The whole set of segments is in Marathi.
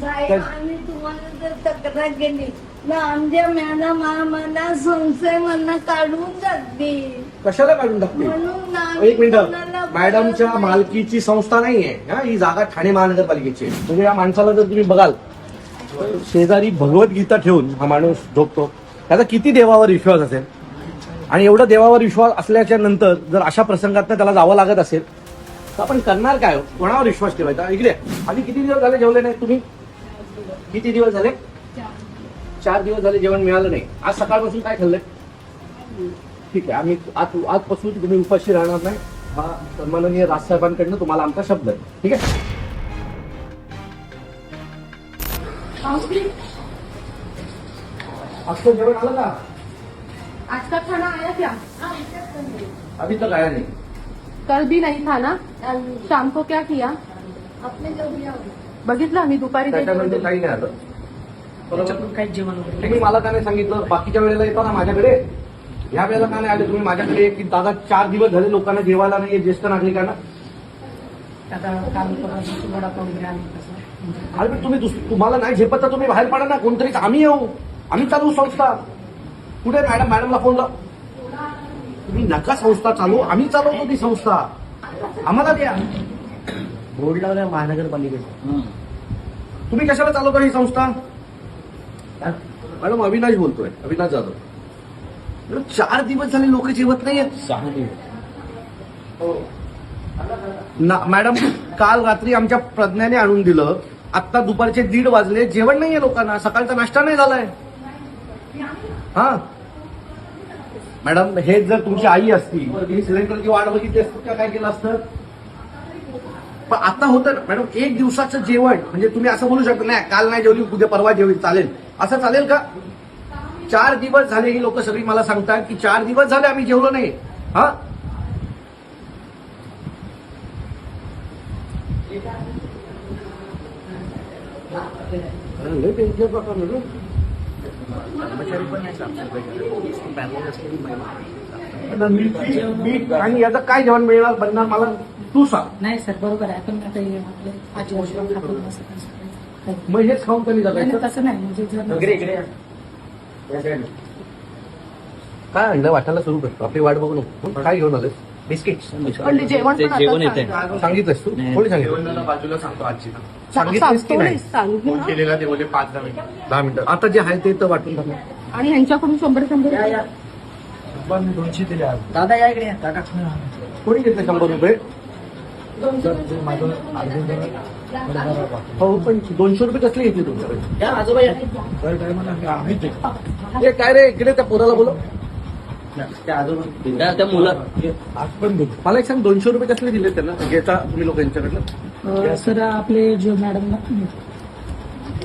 साहेब तर- आम्ही तुम्हाला जर तक्रार केली तर आमच्या मॅडम आम्हाला संशय म्हणणं काढून जातील कशाला काढून टाकते? म्हणून आम्ही एक मिनिट. कोणाला मॅडमच्या. मालकीची संस्था नाहीये. हा ही जागा ठाणे महानगरपालिकेची आहे. म्हणजे या माणसाला जर तुम्ही बघाल शेजारी भगवद्गीता ठेवून हा माणूस झोपतो. त्याचा किती देवावर विश्वास असेल? आणि एवढा देवावर विश्वास असल्याच्या नंतर जर अशा प्रसंगात त्याला जावं लागत असेल तर आपण करणार काय? हो? कोणावर विश्वास ठेवायचा? इकडे आधी किती दिवस झाले जेवले नाही तुम्ही? किती दिवस झाले? चार. दिवस झाले जेवण मिळालं नाही. आज सकाळपासून काय खाल्लंय ठीक आहे आम्ही आज आजपासून तुम्ही उपाशी राहणार नाही. हा सन्माननीय राजसाहेबांकडनं तुम्हाला आमचा शब्द आहे. ठीक आहे? आजचं जेवण आलं का? आज का? खाना आया क्या अभी तक आया नाही. कल भी नहीं था ना शाम को क्या किया? आपले जेवढी बघितलं आम्ही दुपारी ते त्याच्यामध्ये जेवण- काही नाही आलं बरोबर? तुम्ही मला का नाही सांगितलं बाकीच्या वेळेला येतो ना माझ्याकडे. ह्या वेळेला का नाही आले तुम्ही? माझ्याकडे की दादा चार दिवस झाले लोकांना जेवायला नाही ज्येष्ठ नागरिकांना. अरे पण तुम्ही दुस- तुम्हाला नाही झेपत तर तुम्ही बाहेर पडा ना कोणतरी आम्ही येऊ. आम्ही चालू संस्था. कुठे मॅडम? मॅडमला फोन लाव तुम्ही नका संस्था चालू आम्ही चालवतो ती संस्था. आम्हाला द्या. बोर्ड लावलाय महानगरपालिकेचा. तुम्ही कशाला चालवता ही संस्था? मॅडम अविनाश बोलतोय अविनाश जाधव. मॅडम, चार दिवस झाले लोक जेवत नाहीयेत. सहा दिवस. ना मॅडम काल रात्री आमच्या प्रज्ञाने आणून दिलं आत्ता दुपारचे दीड वाजले जेवण नाहीये लोकांना सकाळचा नाश्ता नाही झालाय. हा? मॅडम हे जर तुमची आई असती तिने सिलेंडरची वाट बघितली असती का काय केलं असतं? पण आता होतं ना मॅडम एक दिवसाचं जेवण म्हणजे तुम्ही असं बोलू शकता नाही काल नाही जेवली उद्या परवा जेवली चालेल. असं चालेल का? चार दिवस झाले ही लोक सगळी मला सांगतात की चार दिवस झाले आम्ही जेवलो नाही. हा? कर्मचारी पण नाही सांगतो पॅनल असलेली महिला आता मी- मी आणि याचं काय जेवण मिळणार बनणार मला तू सांग. नाही सर बरोबर आहे. पण आता हे आपले आजी आजोबा खातो ना सकाळी सकाळी. मग हेच खाऊन कधी नाही, नाही, जगायचं तसं नाही. म्हणजे जर वगैरे इकडे या. या side ला. काय आणलं? वाटायला सुरू करतो आपली वाट बघू नको. काय घेऊन आले बिस्किट्स. पण ते जेवण पण आता सांगा. सांगितलंस तू. कोणी सांगितलं? जेवणाला बाजूला सांगतो आजीला सांगितलंस की सांगतो नाही? नाही, सांगू फोन ना. केलेला ते बोलले पाच दहा मिनिटं. दहा मिनिटं. आता जे आहे ते तर वाटून टाका. आणि ह्यांच्याकडून शंभर शंभर या पण दोनशे दिले आज. दादा या इकडे काका कोणी घेतले शंभर रुपये? माझं अर्जुन हो पण दोनशे रुपये कसले घेतले तुमच्याकडे? या आजोबा या. दर टायमाला आम्हीच देतो. हे काय रे इकडे त्या पोराला बोलो त्या आजोबा. त्या- त्या मुलं. आज पण मला एक सांग दोनशे रुपये कसले दिले त्यांना? घेता तुम्ही लोक यांच्याकडनं? सर आपले जो मॅडम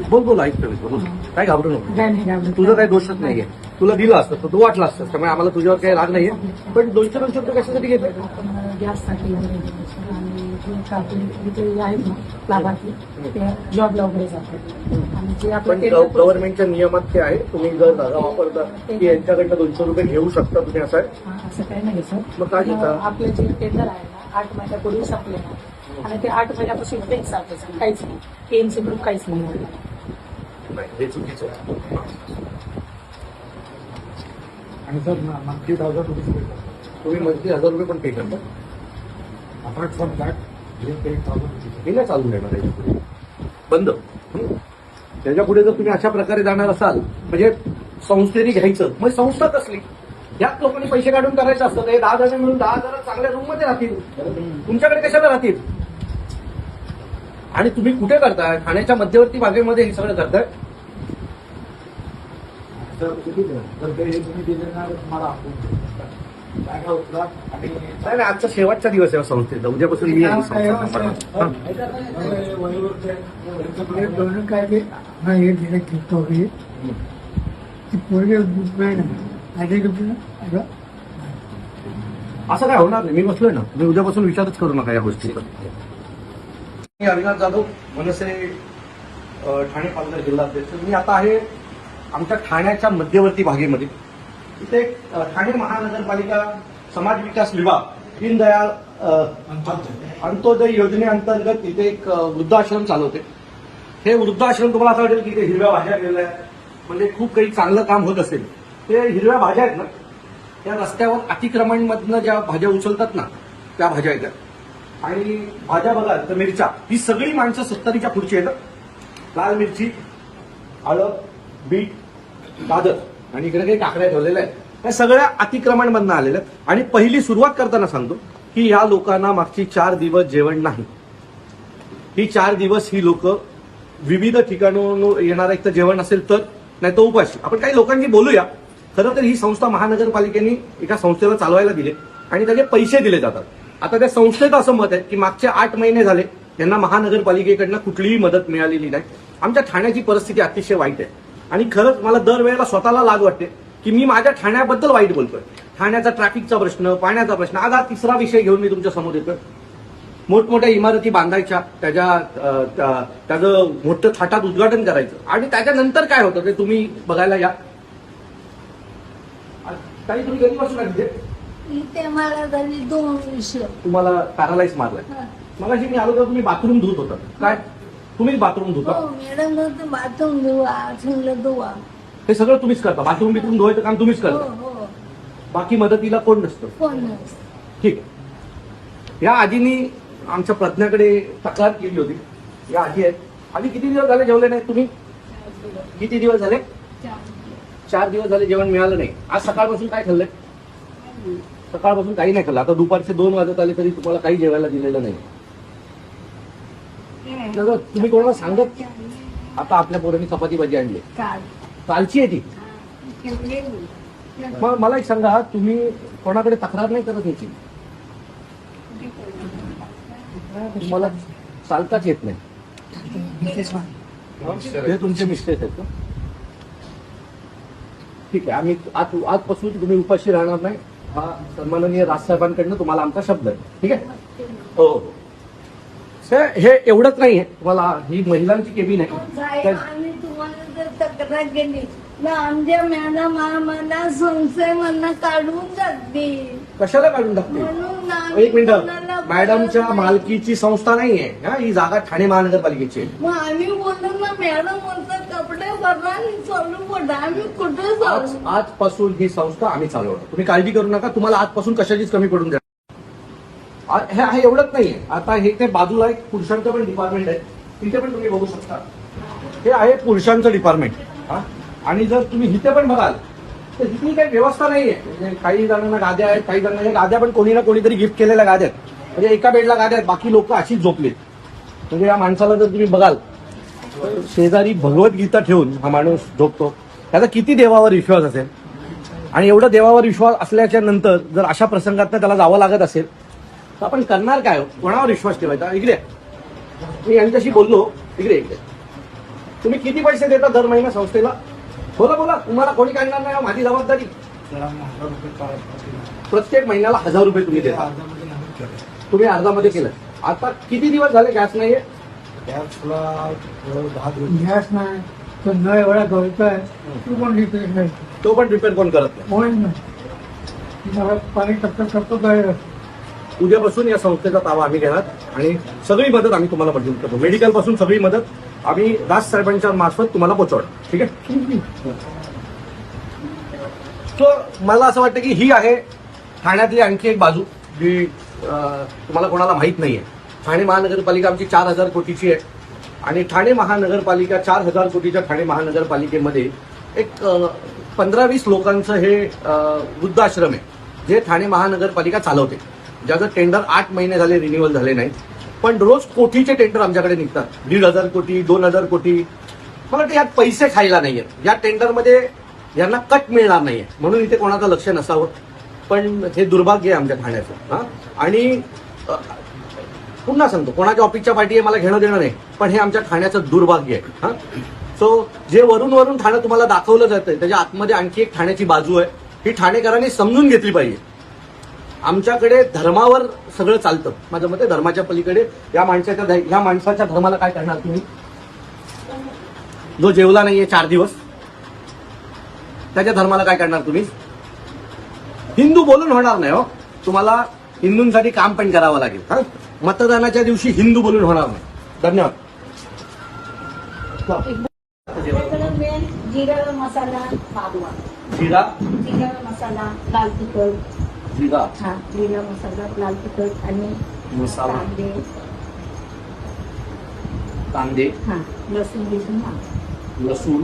बोल बोल ऐकतो मी, बोल. काय घाबरू नको. काय नाही घाबरत. तुझं काही दोषच नाहीये. तुला दिलं असतं तर तू वाटलं असतं त्यामुळे आम्हाला तुझ्यावर काही राग नाहीये. पण दोनशे दोनशे रुपये कशासाठी घेतले? गॅससाठी ते जॉबला वगैरे जातात गव्हर्नमेंटच्या नियमात ते आहे तुम्ही जर जागा वापरता की यांच्याकडनं दोनशे रुपये घेऊ शकता तुम्ही असं आहे? असं काही नाही सर. मग काय घेता? आपले जे टेंडर आहे ना आठ महिन्यापूर्वी संपले ना आणि ते आठ महिन्यापासून चालतं सर काहीच नाही. केएमसी ग्रुप काहीच नाही. नाही हे चुकीचं आहे. आणि सर मंथली थाउजंड रुपीज भेटतात तुम्ही मंथली हजार रुपये पण पे करता? अपार्ट फ्रॉम दॅट हे पे थाउजंड हे नाही चालून देणार याच्यापुढे बंद? त्याच्या पुढे जर तुम्ही अशा प्रकारे जाणार असाल म्हणजे संस्थेने घ्यायचं मग संस्था कसली? याच लोकांनी पैसे काढून करायचं असतं. हे दहा जण मिळून दहा हजार चांगल्या रूममध्ये राहतील. तुमच्याकडे कशाला राहतील? आणि तुम्ही कुठे करताय? ठाण्याच्या मध्यवर्ती भागेमध्ये हे सगळं करताय? तर ते तुम्ही आणि नाही आजचा शेवटचा दिवस आहे संस्थेचा उद्यापासून मी दोन काय ते हे. दिलं किती वगैरे ती पोरगे नाही असं काय होणार नाही. मी बसलोय ना. मी उद्यापासून विचारच करू नका या गोष्टीचा. मी अविनाश जाधव मनसे ठाणे पालघर जिल्हा अध्यक्ष. मी आता आहे आमच्या ठाण्याच्या मध्यवर्ती भागेमध्ये. इथे ठाणे महानगरपालिका समाज विकास विभाग दीनदयाळ अंत्योदय योजनेअंतर्गत इथे एक वृद्धाश्रम चालवते. हे वृद्धाश्रम तुम्हाला असं वाटेल की ते हिरव्या भाज्या गेलेल्या आहेत. म्हणजे खूप काही चांगलं काम होत असेल. ते हिरव्या भाज्या आहेत ना त्या रस्त्यावर अतिक्रमणमधनं ज्या भाज्या उचलतात ना त्या भाज्या येतात. आणि भाज्या बघा तर मिरच्या. ही सगळी माणसं सत्तरीच्या पुढची येतात. लाल मिरची आलं बीट दादर. आणि इकडे काही काकड्या ठेवलेल्या आहेत. या सगळ्या अतिक्रमणमधनं आलेल्या आहेत. आणि पहिली सुरुवात करताना सांगतो की या लोकांना मागची चार दिवस जेवण नाही. ही चार दिवस ही लोक विविध ठिकाणून येणारं एक तर जेवण असेल तर नाही तर उपाशी. आपण काही लोकांशी बोलूया. खरं तर ही संस्था महानगरपालिकेने एका संस्थेला चालवायला दिले आणि त्याचे पैसे दिले जातात. आता त्या संस्थेचं असं मत आहे की मागचे आठ महिने झाले त्यांना महानगरपालिकेकडनं कुठलीही मदत मिळालेली नाही. आमच्या ठाण्याची परिस्थिती अतिशय वाईट आहे. आणि खरंच मला दरवेळेला स्वतःला लाज वाटते की मी माझ्या ठाण्याबद्दल वाईट बोलतोय. ठाण्याचा ट्रॅफिकचा प्रश्न पाण्याचा प्रश्न आज हा तिसरा विषय घेऊन मी तुमच्यासमोर येतोय. मोठमोठ्या इमारती बांधायच्या त्याच्या त्याचं मोठं थाटात उद्घाटन करायचं. आणि त्याच्यानंतर काय होतं ते तुम्ही बघायला या. काही तुम्ही इथे? मला झाली दोन वर्ष तुम्हाला पॅरालाइज मारलाय. मगाशी मी आलो तर तुम्ही बाथरूम धुत होता. काय? तुम्हीच बाथरूम धुता. हो मॅडम बाथरूम धुवा धुवा. हे सगळं तुम्हीच करता. बाथरूम बिथरूम धुवायचं काम तुम्हीच हो करता. हो बाकी मदतीला कोण नसतं? कोण ठीक आहे. या आजीनी आमच्या प्रज्ञाकडे तक्रार केली होती. या आजी आहेत. आधी किती दिवस झाले जेवले नाही तुम्ही? किती दिवस झाले? चार दिवस झाले जेवण मिळालं नाही. आज सकाळपासून काय खाल्लंय? सकाळपासून काही नाही खाल्लं. आता दुपारचे दोन वाजत आले तरी तुम्हाला काही जेवायला दिलेलं नाही. दादा, तुम्ही कोणाला सांगत आता आपल्या पोरांनी चपाती भाजी आणली. काल. कालची आहे ती. मग मला एक सांगा तुम्ही कोणाकडे तक्रार नाही करत याची? मला चालताच येत नाही. हे तुमचे मिस्टेक आहेत का? ठीक आहे आम्ही आज आजपासून तुम्ही उपाशी राहणार नाही. हा सन्माननीय राजसाहेबांकडनं तुम्हाला आमचा शब्द आहे. ठीक आहे? हो हो. हे एवढंच नाहीये. तुम्हाला ही महिलांची केबिन आहे. साहेब त्या- आम्ही तुम्हाला जर तक्रार केली ना आमच्या मॅडम आम्हाला काढून जातील कशाला काढून टाकते म्हणून आम्ही एक मिनिट मॅडमच्या नाही. मालकीची संस्था नाहीये. हा, ही जागा ठाणे महानगरपालिकेची आहे. मग आम्ही बोललो ना मॅडम म्हणतात कपडे भरा आणि चालू पडा आम्ही कुठे आज आजपासून ही संस्था आम्ही चालवणार. तुम्ही काळजी करू नका. तुम्हाला आजपासून कशाचीच कमी पडून द्या हे हे एवढंच नाहीये. आता हे ते बाजूला एक पुरुषांचं पण डिपार्टमेंट आहे. तिथे पण तुम्ही बघू शकता. हे आहे पुरुषांचं डिपार्टमेंट हा? आणि जर तुम्ही इथे पण बघाल तर इथली काही व्यवस्था नाहीये. म्हणजे काही जणांना गाद्या आहेत काही जणांना गाद्या पण कोणी ना कोणीतरी गिफ्ट केलेल्या गाद्या आहेत म्हणजे एका बेडला गाद्या आहेत बाकी लोक अशीच झोपलीत. म्हणजे या माणसाला जर तुम्ही बघाल शेजारी भगवद्गीता ठेवून हा माणूस झोपतो. त्याचा किती देवावर विश्वास असेल? आणि एवढं देवावर विश्वास असल्याच्या नंतर जर अशा प्रसंगात त्याला जावं लागत असेल तर आपण करणार काय? हो? कोणावर विश्वास ठेवायचा? इकडे. मी यांच्याशी बोललो. इकडे इकडे. तुम्ही किती पैसे देता दर महिना संस्थेला? बोला बोला. तुम्हाला कोणी काढणार नाही? हो, माझी जबाबदारी. प्रत्येक महिन्याला हजार रुपये तुम्ही देता. तुम्ही अर्धामध्ये केलं. आता किती दिवस झाले गॅस नाहीये? गॅस नाही. तो न एवढा गळतोय. तू पण रिपेअर नाही. तो पण रिपेअर कोण करत नाही? पाणी टक्कर करतो काय उद्यापासून या संस्थेचा ताबा आम्ही घेणार आणि सगळी मदत आम्ही तुम्हाला मंजूर करतो. मेडिकलपासून सगळी मदत आम्ही दास साहेबांच्या मार्फत तुम्हाला पोहोचवणार ठीक आहे? सो मला असं वाटतं की ही आहे ठाण्यातली आणखी एक बाजू जी तुम्हाला कोणाला माहीत नाही आहे ठाणे महानगरपालिका आमची चार हजार कोटीची आहे. आणि ठाणे महानगरपालिका चार हजार कोटीच्या ठाणे महानगरपालिकेमध्ये एक पंधरा वीस लोकांचं हे वृद्धाश्रम आहे जे ठाणे महानगरपालिका चालवते. ज्याचं टेंडर आठ महिने झाले रिन्युअल झाले नाही पण रोज कोटीचे टेंडर आमच्याकडे निघतात. दीड हजार कोटी दोन हजार कोटी. मला वाटतं यात पैसे खायला नाहीयेत. या टेंडरमध्ये यांना कट मिळणार नाहीये म्हणून इथे कोणाचं लक्ष नसावं. पण हे दुर्भाग्य आहे आमच्या ठाण्याचं हां? आणि पुन्हा सांगतो कोणाच्या ऑफिसच्या पाठी आहे मला घेणं देणं नाही. पण हे आमच्या ठाण्याचं दुर्भाग्य आहे. हां? सो जे वरून वरून ठाणं तुम्हाला दाखवलं जातंय त्याच्या आतमध्ये आणखी एक ठाण्याची बाजू आहे. ही ठाणेकरांनी समजून घेतली पाहिजे. आमच्याकडे धर्मावर सगळं चालतं. माझं मते धर्माच्या पलीकडे या माणसाच्या या माणसाच्या धर्माला काय करणार तुम्ही? जो जेवला नाहीये चार दिवस त्याच्या धर्माला काय करणार तुम्ही? हिंदू बोलून होणार नाही हो. तुम्हाला हिंदूंसाठी काम पण करावं लागेल. हा? मतदानाच्या दिवशी हिंदू बोलून होणार नाही. धन्यवाद. जिरा मसाला जिरा मसाला लाल तिखट. जिरा हा जिरा मसाला लाल तिखट आणि मसाला. कांदे. कांदे. हा लसूण बिसून हा. लसूण.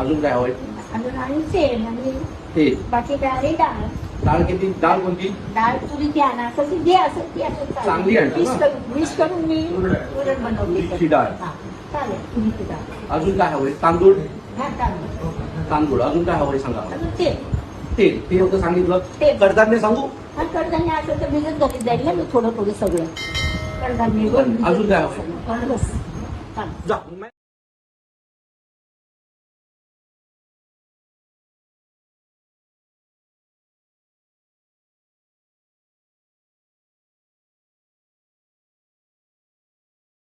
अजून काय हवंय? अजून आणि तेल आणि ते बाकी काय आहे? डाळ. डाळ किती? डाळ कोणती? डाळ तुरीची आणा कशी जे असेल ती असं चालेल. चांगली आणा मिक्स ना? करून मिक्स करून मी पुरण बनवली तुरीची डाळ. हा चालेल तुरीची डाळ. अजून काय हवंय? तांदूळ? हा चालेल तांदूळ. अजून काय हवंय सांगा. अजून तेल तेल ते होतं सांगितलं. तेल. कडधान्य सांगू? हा कडधान्य असेल तर भिजत घालीत जाईल ना मी थोडं थोडं सगळं. कडधान्य अजून काय हवंय? बस. जा.